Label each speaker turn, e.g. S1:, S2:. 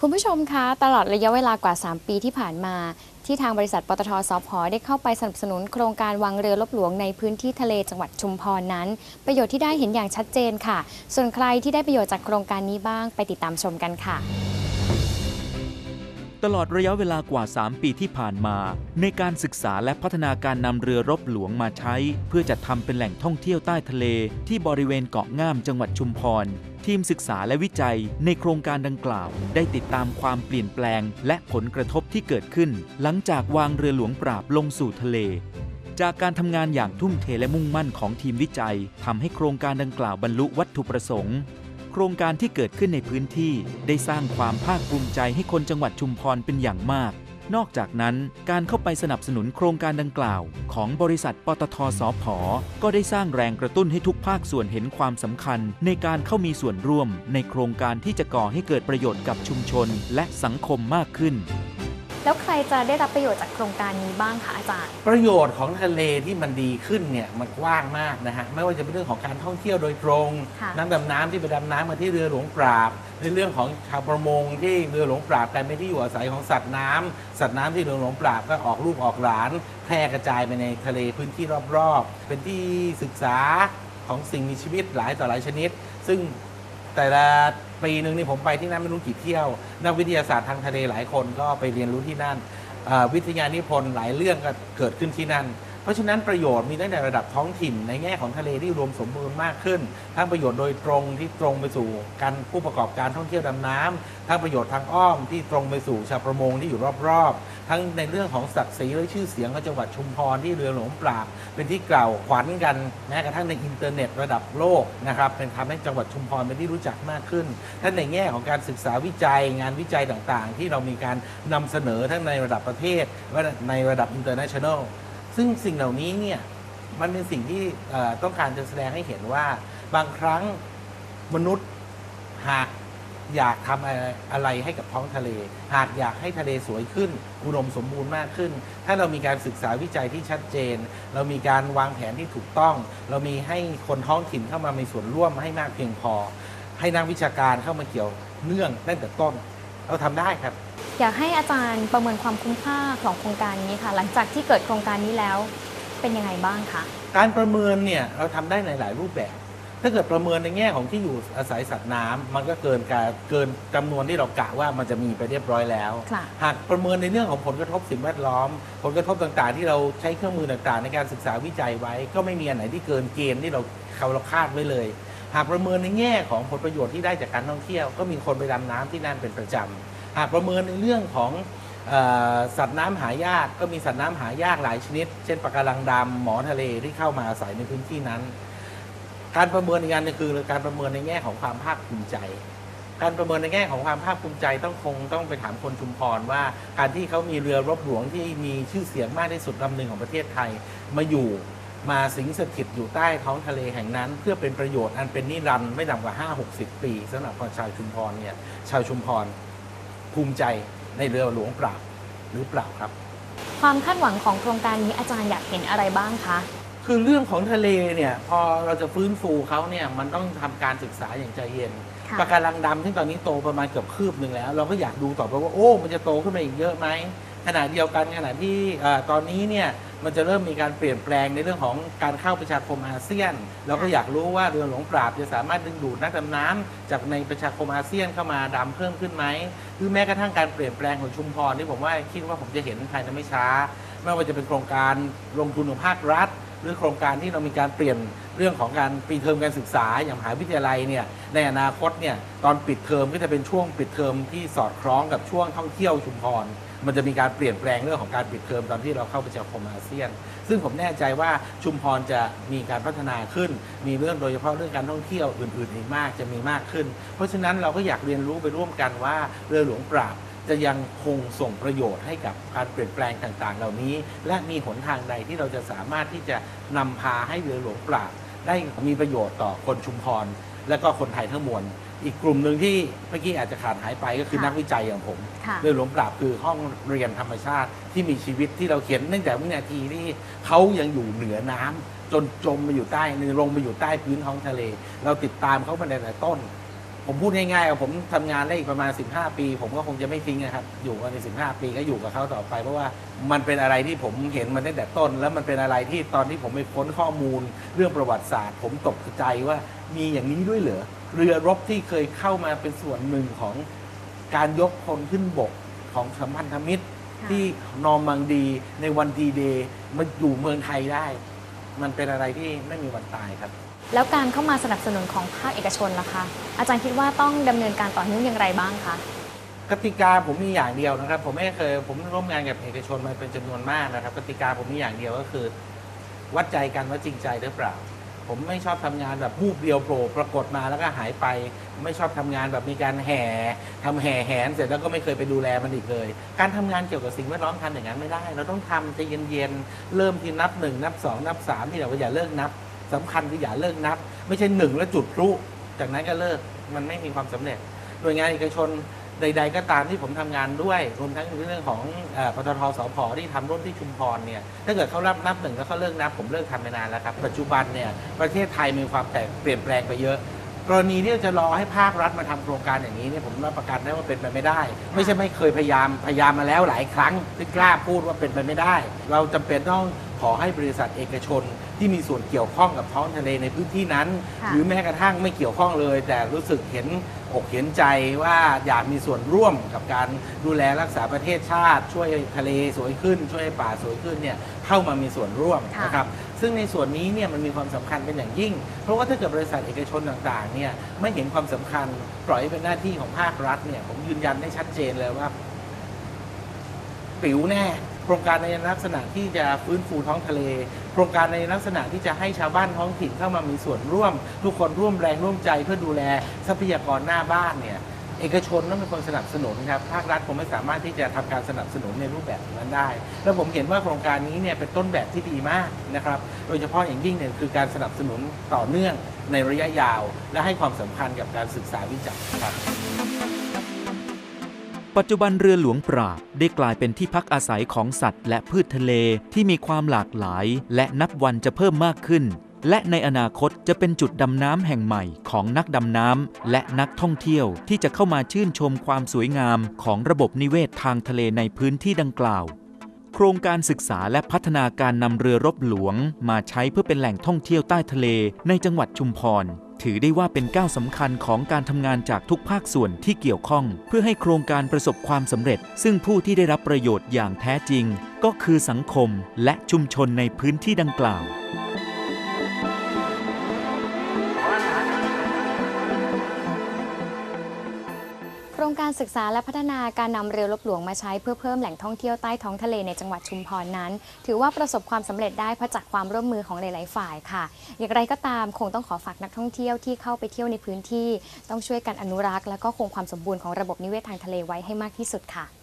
S1: คุณผู้ชมคะตลอดระยะเวลากว่า 3 ปีที่ผ่านมา ที่ทางบริษัทปตทสพได้เข้าไปสนับสนุนโครงการวางเรือลบหลวงในพื้นที่ทะเลจังหวัดชุมพรนั้น ประโยชน์ที่ได้เห็นอย่างชัดเจนค่ะ ส่วนใครที่ได้ประโยชน์จากโครงการนี้บ้างไปติดตามชมกันค่ะ
S2: ตลอดระยะเวลากว่า 3 ปีที่ผ่านมา ในการศึกษาและพัฒนาการนำเรือรบหลวงมาใช้ เพื่อจัดทำเป็นแหล่งท่องเที่ยวใต้ทะเล ที่บริเวณเกาะง่ามจังหวัดชุมพร ทีมศึกษาและวิจัยในโครงการดังกล่าว ได้ติดตามความเปลี่ยนแปลง และผลกระทบที่เกิดขึ้น หลังจากวางเรือหลวงปราบลงสู่ทะเล จากการทำงานอย่างทุ่มเทและมุ่งมั่นของทีมวิจัยทำให้โครงการดังกล่าวบรรลุวัตถุประสงค์ ครงการที่เกิดขึ้นในพื้นที่ได้สร้างความภาคภูมิใจให้คนจังหวัดชุมพรเป็นอย่างมาก นอกจากนั้นการเข้าไปสนับสนุนโครงการดังกล่าว ของบริษัทปตทสพอก็ได้สร้างแรงกระตุ้นให้ทุกภาคส่วนเห็นความสำคัญ ในการเข้ามีส่วนร่วม ในโครงการที่จะก่อให้เกิดประโยชน์กับชุมชน และสังคมมากขึ้น
S1: แล้วใครจะได้รับประโยชน์จากโครงการนี้บ้างคะอาจารย์
S3: ประโยชน์ของทะเลที่มันดีขึ้นเนี่ยมันกว้างมากนะฮะไม่ว่าจะเป็นเรื่องของการท่องเที่ยวโดยตรง
S1: ค่ะ
S3: น้ำดำน้ำที่ไปดำน้ำมาที่เรือหลวงปราบ ในเรื่องของชาวประมงที่เรือหลวงปราบกลายเป็นที่อยู่อาศัยของสัตว์น้ำสัตว์น้ำที่เรือหลวงปราบก็ออกลูกออกหลาน แพร่กระจายไปในทะเลพื้นที่รอบๆ เป็นที่ศึกษาของสิ่งมีชีวิตหลายต่อหลายชนิด ซึ่ง แต่ละปีหนึ่งนี่ผมไปที่นั่นไม่รู้กี่เที่ยว นักวิทยาศาสตร์ทางทะเลหลายคนก็ไปเรียนรู้ที่นั่นวิทยานิพนธ์หลายเรื่องก็เกิดขึ้นที่นั่น เพราะฉะนั้นประโยชน์มีตั้งแต่ระดับท้องถิ่น ในแง่ของทะเลที่รวมสมบูรณ์มากขึ้น ทั้งประโยชน์โดยตรงที่ตรงไปสู่การผู้ประกอบการท่องเที่ยวดำน้ำทั้งประโยชน์ทางอ้อมที่ตรงไปสู่ชาวประมงที่อยู่รอบๆ ทั้งในเรื่องของศักดิ์ศรีและชื่อเสียงของจังหวัดชุมพรที่เรือหลวงปราบ เป็นที่กล่าวขวัญกันแม้กระทั่งในอินเทอร์เน็ตระดับโลกนะครับเป็นทำให้จังหวัดชุมพรเป็นที่รู้จักมากขึ้นทั้งในแง่ของการศึกษาวิจัยงานวิจัยต่างๆ ที่เรามีการนำเสนอทั้งในระดับประเทศและในระดับอินเตอร์เนชั่นแนลซึ่งสิ่งเหล่านี้เนี่ยมันเป็นสิ่งที่ต้องการจะแสดงให้เห็นว่าบางครั้งมนุษย์หาก อยากทำอะไรอะไรให้กับท้องทะเล หากอยากให้ทะเลสวยขึ้น อุดมสมบูรณ์มากขึ้น ถ้าเรามีการศึกษาวิจัยที่ชัดเจน เรามีการวางแผนที่ถูกต้อง เรามีให้คนท้องถิ่นเข้ามามีส่วนร่วมให้มากเพียงพอ ให้นักวิชาการเข้ามาเกี่ยวเนื่องตั้งแต่ต้น เราทำได้ครับ
S1: อยากให้อาจารย์ประเมินความคุ้มค่าของโครงการนี้ค่ะ หลังจากที่เกิดโครงการนี้แล้วเป็นยังไงบ้างคะ
S3: การประเมินเนี่ยเราทำได้ในหลายรูปแบบ ถ้าเกิดประเมินในแง่ของที่อยู่อาศัยสัตว์น้ำมันก็เกินการเกินจำนวนที่เรากะว่ามันจะมีไปเรียบร้อยแล้ว
S1: ค่ะ
S3: หากประเมินในเรื่องของผลกระทบสิ่งแวดล้อม ผลกระทบต่างๆ ที่เราใช้เครื่องมือต่างๆ ในการศึกษาวิจัยไว้ ก็ไม่มีอันไหนที่เกินเกณฑ์ที่เราเขาเราคาดไว้เลย หากประเมินในแง่ของผลประโยชน์ที่ได้จากการท่องเที่ยว ก็มีคนไปดำน้ำที่นั่นเป็นประจำหากประเมินในเรื่องของเอ่อสัตว์น้ำหายากก็มีสัตว์น้ำหายากหลายชนิด เช่นปะการังดำหมอทะเลที่เข้ามาอาศัยในพื้นที่นั้น การประเมินอีกอันนึงคือการประเมินในแง่ของความภาคภูมิใจ การประเมินในแง่ของความภาคภูมิใจต้องคงต้องไปถามคนชุมพรว่า การที่เขามีเรือรบหลวงที่มีชื่อเสียงมากที่สุดลำหนึ่งของประเทศไทยมาอยู่มาสิงสถิตอยู่ใต้ท้องทะเลแห่งนั้น เพื่อเป็นประโยชน์อันเป็นนิรันดร์ไม่ต่ำกว่า 5-60 ปีสำหรับคนชาวชุมพรเนี่ยชาวชุมพรภูมิใจในเรือหลวงปราบหรือเปล่าครับ
S1: ความคาดหวังของโครงการนี้อาจารย์อยากเห็นอะไรบ้างคะ
S3: คือเรื่องของทะเลเนี่ย พอเราจะฟื้นฟูเขาเนี่ยมันต้องทำการศึกษาอย่างใจเย็น
S1: ค่ะ
S3: ปะการังดำที่ตอนนี้โตประมาณเกือบคืบหนึ่งแล้ว เราก็อยากดูต่อไปว่าโอ้มันจะโตขึ้นมาอีกเยอะไหมขณะเดียวกันขณะที่เอ่อตอนนี้เนี่ยมันจะเริ่มมีการเปลี่ยนแปลงในเรื่องของการเข้าประชาคมอาเซียน เราก็อยากรู้ว่าเรือหลวงปราบจะสามารถดึงดูดนักดำน้ำจากในประชาคมอาเซียนเข้ามาดำเพิ่มขึ้นไหมหรือแม้กระทั่งการเปลี่ยนแปลงของชุมพรที่ผมว่าคิดว่าผมจะเห็นภายในไม่ช้า ไม่ว่าจะเป็นโครงการลงทุนของภาครัฐ หรือโครงการที่เรามีการเปลี่ยนเรื่องของการปีเทอมการศึกษาอย่างมหาวิทยาลัยเนี่ยในอนาคตเนี่ยตอนปิดเทอมก็จะเป็นช่วงปิดเทอมที่สอดคล้องกับช่วงท่องเที่ยวชุมพรมันจะมีการเปลี่ยนแปลงเรื่องของการปิดเทอมตอนที่เราเข้าประชาคมอาเซียน ซึ่งผมแน่ใจว่าชุมพรจะมีการพัฒนาขึ้น มีเรื่องโดยเฉพาะเรื่องการท่องเที่ยวอื่นๆอีกมากจะมีมากขึ้น เพราะฉะนั้นเราก็อยากเรียนรู้ไปร่วมกันว่าเรือหลวงปราบ จะยังคงส่งประโยชน์ให้กับการเปลี่ยนแปลงต่างๆ เหล่านี้ และมีหนทางใดที่เราจะสามารถที่จะนำพาให้เรือหลวงปราบได้มีประโยชน์ต่อคนชุมพร และก็คนไทยทั้งมวลอีกกลุ่มหนึ่งที่เมื่อกี้อาจจะขาดหายไปก็คือ
S1: ค่ะ
S3: นักวิจัยอย่างผม
S1: ค่ะ
S3: เรือหลวงปราบคือห้องเรียนธรรมชาติที่มีชีวิตที่เราเขียนตั้งแต่วินาทีที่เขายังอยู่เหนือน้ำจนจมมาอยู่ใต้ลงมาอยู่ใต้พื้นท้องทะเล เราติดตามเขามาตั้งแต่ต้น ผมพูดง่ายๆว่าผมทำงานได้อีกประมาณ 15 ปี ผมก็คงจะไม่ทิ้งนะครับ อยู่กันใน15 ปีก็อยู่กับเขาต่อไป เพราะว่ามันเป็นอะไรที่ผมเห็นมันตั้งแต่ต้น แล้วมันเป็นอะไรที่ตอนที่ผมไปค้นข้อมูล เรื่องประวัติศาสตร์ ผมตกใจว่ามีอย่างนี้ด้วยเหรอเรือรบที่เคยเข้ามาเป็นส่วนหนึ่งของการยกพลขึ้นบกของสัมพันธมิตร
S1: ค่ะ
S3: ที่นอร์มังดีในวันดีเดย์มาอยู่เมืองไทยได้ มันเป็นอะไรที่ไม่มีวันตายครับ
S1: แล้วการเข้ามาสนับสนุนของภาคเอกชนล่ะคะอาจารย์คิดว่าต้องดำเนินการต่อเนื่องอย่างไรบ้างคะ
S3: กติกาผมมีอย่างเดียวนะครับ ผมไม่เคยผมร่วมงานกับเอกชนมาเป็นจำนวนมากนะครับ กติกาผมมีอย่างเดียวก็คือ วัดใจกันว่าจริงใจหรือเปล่า ผมไม่ชอบทำงานแบบรูปเดียวโผล่ปรากฏมาแล้วก็หายไป ไม่ชอบทำงานแบบมีการแห่ทำแห่แหนเสร็จแล้วก็ไม่เคยไปดูแลมันอีกเลย การทำงานเกี่ยวกับสิ่งแวดล้อมทำอย่างนั้นไม่ได้ เราต้องทำใจเย็นๆเริ่มที่นับหนึ่งนับสองนับสามที่เราอย่าเลิกนับ สำคัญคืออย่าเลิกนับ ไม่ใช่หนึ่งแล้วจุดพลุจากนั้นก็เลิกมันไม่มีความสำเร็จ หน่วยงานเอกชนใด ๆ ก็ตามที่ผมทำงานด้วยรวมทั้งเรื่องของอปตทสพที่ทำร่วมที่ชุมพรเนี่ยถ้าเกิดเขารับนับหนึ่งแล้วเขาเลิกนับ ผมเลิกทำไปนานแล้วครับ ปัจจุบันเนี่ยประเทศไทยมีความแตกเปลี่ยนแปลงไปเยอะ กรณีที่จะรอให้ภาครัฐมาทำโครงการอย่างนี้เนี่ยผมรับประกันได้ว่าเป็นไปไม่ได้ ไม่ใช่ไม่เคยพยายามพยายามมาแล้วหลายครั้งที่กล้าพูดว่าเป็นไปไม่ได้ เราจำเป็นต้องขอให้บริษัทเอกชน ที่มีส่วนเกี่ยวข้องกับท้องทะเลในพื้นที่นั้น
S1: ค่ะ
S3: หรือแม้กระทั่งไม่เกี่ยวข้องเลย แต่รู้สึกเห็นอกเห็นใจว่าอยากมีส่วนร่วมกับการดูแลรักษาประเทศชาติ ช่วยทะเลสวยขึ้น ช่วยให้ป่าสวยขึ้นเนี่ยเข้ามามีส่วนร่วม
S1: ค่ะ
S3: นะครับซึ่งในส่วนนี้เนี่ยมันมีความสำคัญเป็นอย่างยิ่ง เพราะว่าถ้าเกิดบริษัทเอกชนต่างๆเนี่ยไม่เห็นความสำคัญปล่อยให้เป็นหน้าที่ของภาครัฐเนี่ยผมยืนยันได้ชัดเจนเลยว่าปิ๋วแน่โครงการในลักษณะที่จะฟื้นฟูท้องทะเล โครงการในลักษณะที่จะให้ชาวบ้านท้องถิ่นเข้ามามีส่วนร่วม ทุกคนร่วมแรงร่วมใจเพื่อดูแลทรัพยากรหน้าบ้านเนี่ยเอกชนต้องเป็นคนสนับสนุนครับภาครัฐคงไม่สามารถที่จะทำการสนับสนุนในรูปแบบนั้นได้ แล้วผมเห็นว่าโครงการนี้เนี่ยเป็นต้นแบบที่ดีมากนะครับโดยเฉพาะอย่างยิ่งเนี่ยคือการสนับสนุนต่อเนื่องในระยะยาว และให้ความสำคัญกับการศึกษาวิจัยครับ
S2: ปัจจุบันเรือหลวงปราบได้กลายเป็นที่พักอาศัยของสัตว์ และพืชทะเลที่มีความหลากหลาย และนับวันจะเพิ่มมากขึ้น และในอนาคตจะเป็นจุดดำน้ำแห่งใหม่ของนักดำน้ำและนักท่องเที่ยวที่จะเข้ามาชื่นชมความสวยงามของระบบนิเวศทางทะเลในพื้นที่ดังกล่าวโครงการศึกษาและพัฒนาการนำเรือรบหลวง มาใช้เพื่อเป็นแหล่งท่องเที่ยวใต้ทะเลในจังหวัดชุมพร ถือได้ว่าเป็นก้าวสำคัญของการทำงานจากทุกภาคส่วนที่เกี่ยวข้อง เพื่อให้โครงการประสบความสำเร็จ ซึ่งผู้ที่ได้รับประโยชน์อย่างแท้จริง ก็คือสังคมและชุมชนในพื้นที่ดังกล่าว
S1: การศึกษาและพัฒนาการนำเรือลบหลวงมาใช้เพื่อเพิ่มแหล่งท่องเที่ยวใต้ท้องทะเลในจังหวัดชุมพรนั้น ถือว่าประสบความสำเร็จได้เพราะจากความร่วมมือของหลาย ๆ ฝ่ายค่ะ อย่างไรก็ตามคงต้องขอฝากนักท่องเที่ยวที่เข้าไปเที่ยวในพื้นที่ ต้องช่วยกันอนุรักษ์และก็คงความสมบูรณ์ของระบบนิเวศทางทะเลไว้ให้มากที่สุดค่ะ